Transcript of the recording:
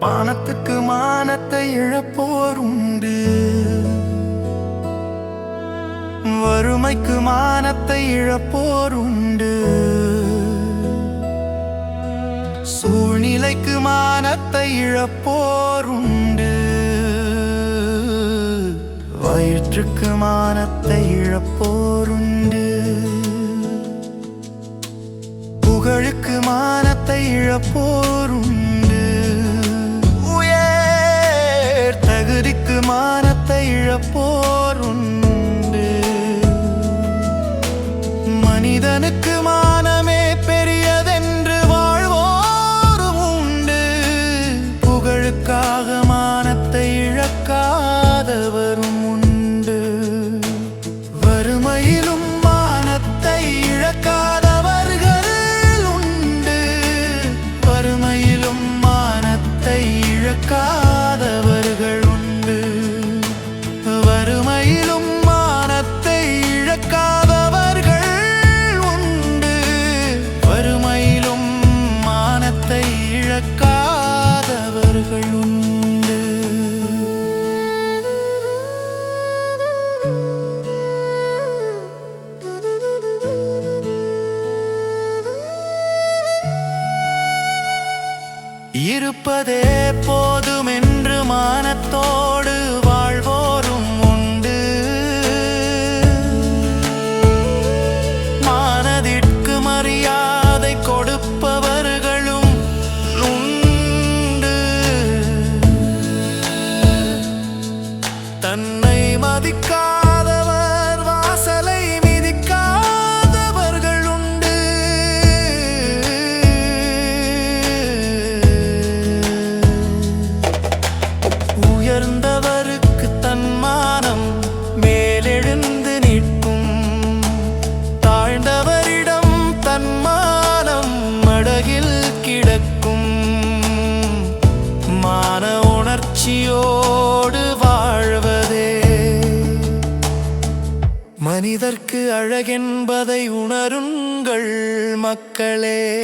பானத்துக்கு மானத்தை இழப்போர் உண்டு. வறுமைக்கு மானத்தை இழப்போர் உண்டு. சூழ்நிலைக்கு மானத்தை இழப்போர் உண்டு. வயிற்றுக்கு மானத்தை இழப்போருண்டு. புகழுக்கு மானத்தை இழப்போருண்டு. உயர் தகுதிக்கு மானத்தை இழப்போருண்டு. மனிதனுக்கு மானமே இருப்பதே போதும் என்று மானத்தோடு வாழ்வோரும் உண்டு. மானதிற்கு மரியாதை கொடுப்பவர்களும் உண்டு. தன்னை மதிக்கா உயர்ந்தவருக்கு தன்மானம் மேலெழுந்து நிற்கும். தாழ்ந்தவரிடம் தன்மானம் மடகில் கிடக்கும். மான உணர்ச்சியோடு வாழ்வதே. மனிதர்க்கு அழகென்பதை உணருங்கள் மக்களே.